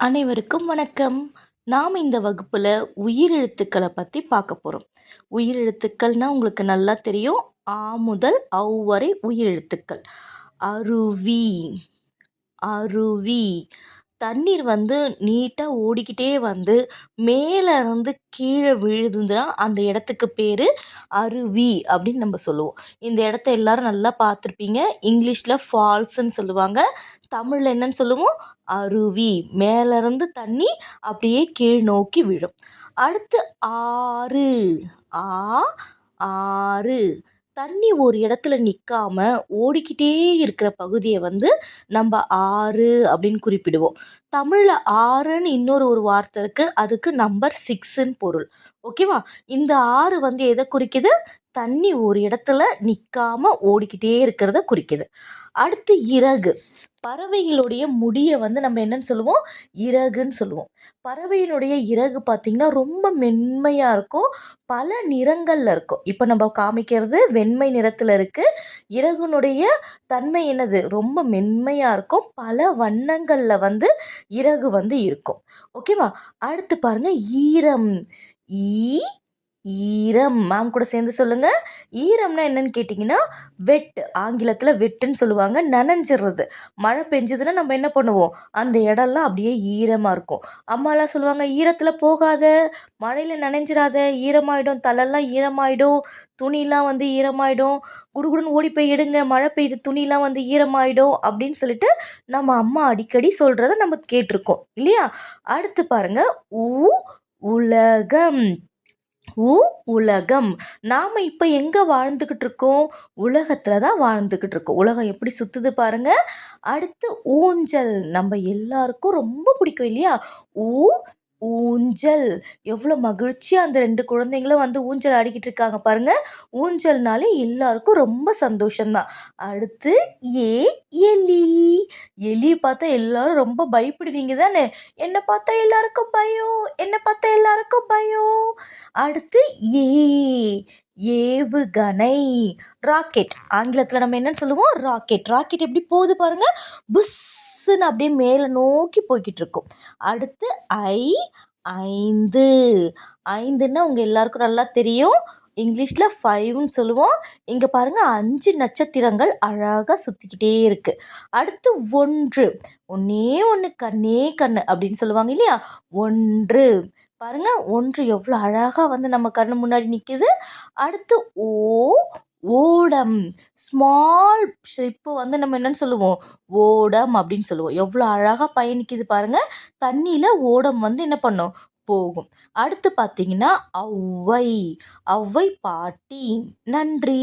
அனைவருக்கும் வணக்கம். நாம் இந்த வகுப்பில் உயிரெழுத்துக்களை பற்றி பார்க்க போகிறோம் உயிரெழுத்துக்கள்னால் உங்களுக்கு நல்லா தெரியும். ஆ முதல் அவ் வரை உயிரெழுத்துக்கள். அருவி. அருவி. தண்ணீர் வந்து நீட்டாக ஓடிக்கிட்டே வந்து மேலே இருந்து கீழே விழுதுன்னா அந்த இடத்துக்கு பேர் அருவி அப்படின்னு நம்ம சொல்லுவோம். இந்த இடத்த எல்லாரும் நல்லா பார்த்துருப்பீங்க. இங்கிலீஷில் ஃபால்ஸுன்னு சொல்லுவாங்க. தமிழில் என்னன்னு சொல்லுவோம்? அருவி. மேலேருந்து தண்ணி அப்படியே கீழ் நோக்கி விழும். அடுத்து ஆறு. ஆ ஆறு. தண்ணி ஒரு இடத்துல நிற்காம ஓடிக்கிட்டே இருக்கிற பகுதியை வந்து நம்ம ஆறு அப்படின்னு குறிப்பிடுவோம். தமிழில் ஆறுன்னு இன்னொரு ஒரு வார்த்தை இருக்குது அதுக்கு நம்பர் சிக்ஸுன்னு பொருள். ஓகேவா இந்த ஆறு வந்து எதை குறிக்குது? தண்ணி ஒரு இடத்துல நிற்காம ஓடிக்கிட்டே இருக்கிறத குறிக்குது. அடுத்து இறகு. பறவைகளுடைய முடியை வந்து நம்ம என்னன்னு சொல்லுவோம்? இறகுன்னு சொல்லுவோம். பறவையினுடைய இறகு பார்த்திங்கன்னா ரொம்ப மென்மையாக இருக்கும். பல நிறங்களில் இருக்கும். இப்போ நம்ம காமிக்கிறது வெண்மை நிறத்தில் இருக்குது இறகுனுடைய தன்மை என்னது? ரொம்ப மென்மையாக இருக்கும். பல வண்ணங்களில் வந்து இறகு வந்து இருக்கும். ஓகேவா? அடுத்து பாருங்கள் ஈரம். ஈ ஈரம். மேம் கூட சேர்ந்து சொல்லுங்கள் ஈரம்னா என்னன்னு கேட்டிங்கன்னா வெட்டு ஆங்கிலத்தில் வெட்டுன்னு சொல்லுவாங்க நனைஞ்சிடுறது மழை பெஞ்சதுன்னா நம்ம என்ன பண்ணுவோம்? அந்த இடம்லாம் அப்படியே ஈரமாக இருக்கும். அம்மாலாம் சொல்லுவாங்க ஈரத்தில் போகாத மழையில் நனைஞ்சிடாத ஈரமாயிடும் தலைலாம் ஈரமாயிடும் துணிலாம் வந்து ஈரமாயிடும் குடுகுடுன்னு ஓடி போய் எடுங்க மழை பெய்யுது துணிலாம் வந்து ஈரமாயிடும் அப்படின்னு சொல்லிட்டு நம்ம அம்மா அடிக்கடி சொல்கிறத நம்ம கேட்டிருக்கோம். இல்லையா? அடுத்து பாருங்கள் ஊ உலகம். ஊ உலகம். நாம் இப்போ எங்கே வாழ்ந்துக்கிட்டு இருக்கோம்? உலகத்தில் தான் வாழ்ந்துக்கிட்டு இருக்கோம். உலகம் எப்படி சுற்றுது பாருங்கள் அடுத்து ஊஞ்சல். நம்ம எல்லாருக்கும் ரொம்ப பிடிக்கும் இல்லையா? ஊ ஊஞ்சல். எவ்வளோ மகிழ்ச்சியாக அந்த ரெண்டு குழந்தைங்களும் வந்து ஊஞ்சல் ஆடிக்கிட்டு இருக்காங்க பாருங்கள் ஊஞ்சல்னாலே எல்லாருக்கும் ரொம்ப சந்தோஷம்தான். அடுத்து ஏ எலி. எலி பார்த்தா எல்லாரும் ரொம்ப பயப்படுவீங்க தானே? என்னை பார்த்தா எல்லாருக்கும் பயம்? என்னை பார்த்தா எல்லாருக்கும் பயம்? அடுத்து ஏ ஏவுகணை. ராக்கெட். ஆங்கிலத்தில் நம்ம என்னன்னு சொல்லுவோம்? ராக்கெட். ராக்கெட் எப்படி போகுது பாருங்கள் புஸ். புஸ்ஸுன்னு அப்படியே மேலே நோக்கி போய்கிட்டு இருக்கும் அடுத்து ஐ ஐந்து. ஐந்துன்னா உங்கள் எல்லாருக்கும் நல்லா தெரியும். இங்கிலீஷில் ஃபைவ்னு சொல்லுவோம். இங்கே பாருங்கள் அஞ்சு நட்சத்திரங்கள் அழகாக சுற்றிக்கிட்டே இருக்குது அடுத்து ஒன்று. ஒன்றே ஒன்று கண்ணே கண்ணு அப்படின்னு சொல்லுவாங்க இல்லையா? ஒன்று. பாருங்கள் ஒன்று எவ்வளோ அழகாக வந்து நம்ம கண்ணு முன்னாடி நிற்கிது அடுத்து ஓ ஓடம். ஸ்மால் இப்போ வந்து நம்ம என்னன்னு சொல்லுவோம்? ஓடம் அப்படின்னு சொல்லுவோம். எவ்வளோ அழகாக பயணிக்குது பாருங்கள் தண்ணியில் ஓடம் வந்து என்ன பண்ணும்? போகும். அடுத்து பார்த்தீங்கன்னா ஔவை ஔவை பாட்டி. நன்றி.